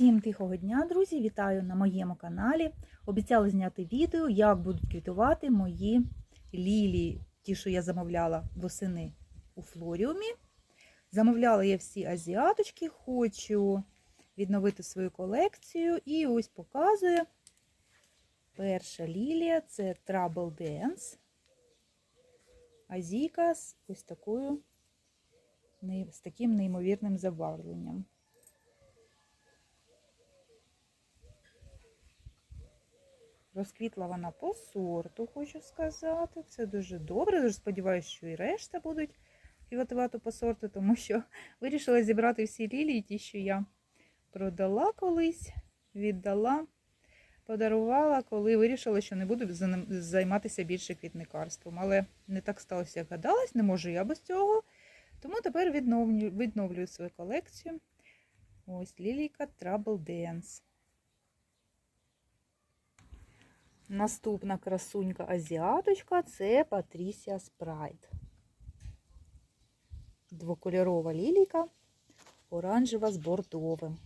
Всім тихого дня, друзі! Вітаю на моєму каналі. Обіцяла зняти відео, як будуть квітувати мої лілії, ті, що я замовляла восени у флоріумі. Замовляла я всі азіаточки, хочу відновити свою колекцію. І ось показую. Перша лілія це Trouble Dance. Азійка з ось такою, з таким неймовірним забарвленням. Розквітла вона по сорту, хочу сказати. Це дуже добре. Дуже сподіваюся, що і решта будуть квітувати по сорту, тому що вирішила зібрати всі лілії, ті, що я продала колись, віддала, подарувала, коли вирішила, що не буду займатися більше квітникарством. Але не так сталося, як гадалось, не можу я без цього. Тому тепер відновлюю, відновлюю свою колекцію. Ось лілійка Trouble Dance. Наступна красунька азіаточка це Патрісія Спрайт. Двокольорова лілійка, оранжева з бордовим.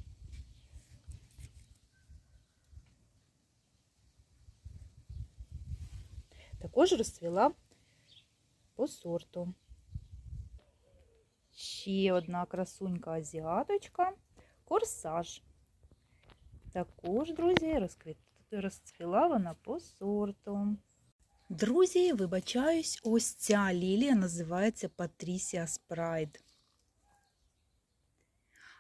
Також розцвіла по сорту. Ще одна красунька азіаточка, корсаж. Також, друзі, розквіт розцвіла вона по сорту. Друзі, вибачаюсь, ось ця лілія називається Patricia Sprite.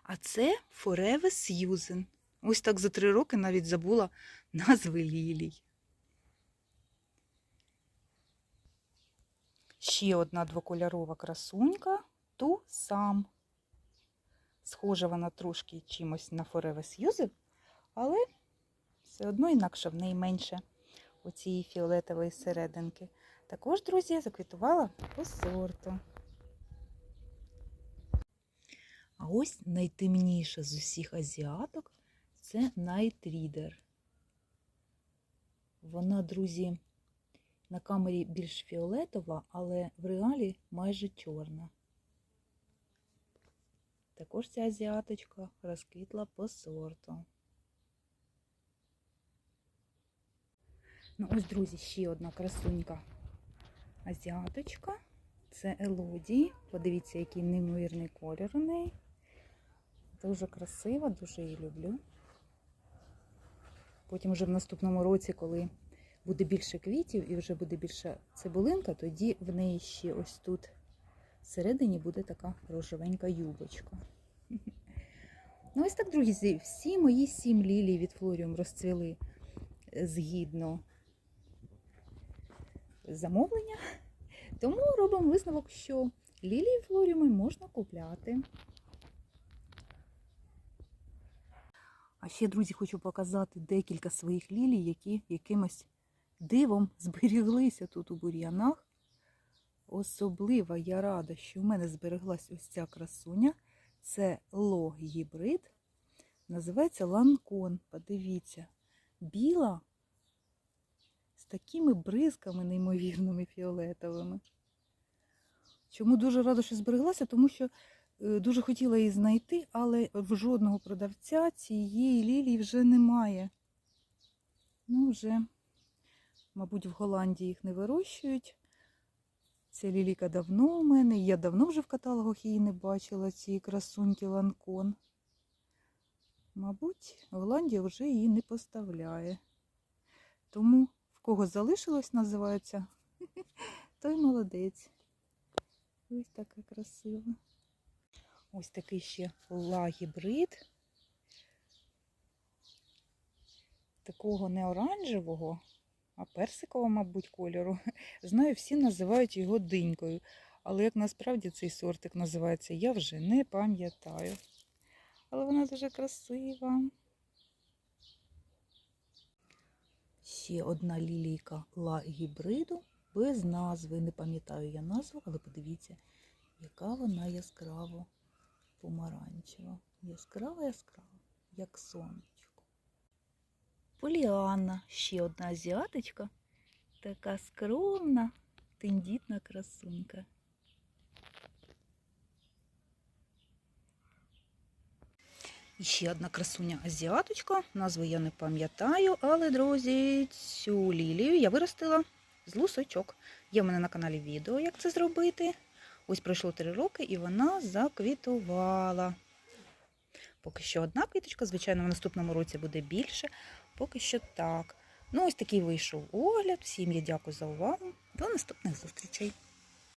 А це Forever Susan. Ось так за три роки навіть забула назви лілій. Ще одна двокольорова красунька ту сам. Схожа вона трошки чимось на Forever Susan, але все одно інакше в неї менше оцієї фіолетової серединки. Також, друзі, заквітувала по сорту. А ось найтемніша з усіх азіаток це Reader. Вона, друзі, на камері більш фіолетова, але в реалі майже чорна. Також ця азіаточка розквітла по сорту. Ну, ось, друзі, ще одна красунька азіаточка. Це Елодії. Подивіться, який неймовірний колір у неї. Дуже красива, дуже її люблю. Потім вже в наступному році, коли буде більше квітів і вже буде більша цибулинка, тоді в неї ще ось тут всередині буде така рожевенька юбочка. Ну, ось так, друзі, всі мої сім лілій від флоріум розцвіли згідно замовлення. Тому робимо висновок, що лілії флоріуми можна купляти. А ще, друзі, хочу показати декілька своїх лілій, які якимось дивом зберіглися тут у бур'янах. Особливо я рада, що в мене збереглась ось ця красуня. Це ло-гібрид. Називається ланкон. Подивіться, біла з такими бризками неймовірними фіолетовими. Чому дуже рада, що збереглася, тому що е, дуже хотіла її знайти, але в жодного продавця цієї лілії вже немає. Ну, вже, мабуть, в Голландії їх не вирощують. Ця ліліка давно у мене. Я давно вже в каталогах її не бачила, цієї красуньки ланкон. Мабуть, Голландія вже її не поставляє. Тому кого залишилось, називається, той молодець. Ось така красива. Ось такий ще лагібрид. Такого не оранжевого, а персикового, мабуть, кольору. Знаю, всі називають його динькою. Але як насправді цей сортик називається, я вже не пам'ятаю. Але вона дуже красива. Ще одна лілійка ла гібриду без назви. Не пам'ятаю я назву, але подивіться, яка вона яскраво помаранчева. Яскрава яскрава, як сонечко. Поліанна, ще одна азіаточка, така скромна, тендітна красунька. І ще одна красуня азіаточка. Назву я не пам'ятаю, але, друзі, цю лілію я виростила з лусочок. Є в мене на каналі відео, як це зробити. Ось пройшло три роки і вона заквітувала. Поки що одна квіточка, звичайно, в наступному році буде більше. Поки що так. Ну, ось такий вийшов огляд. Всім я дякую за увагу. До наступних зустрічей.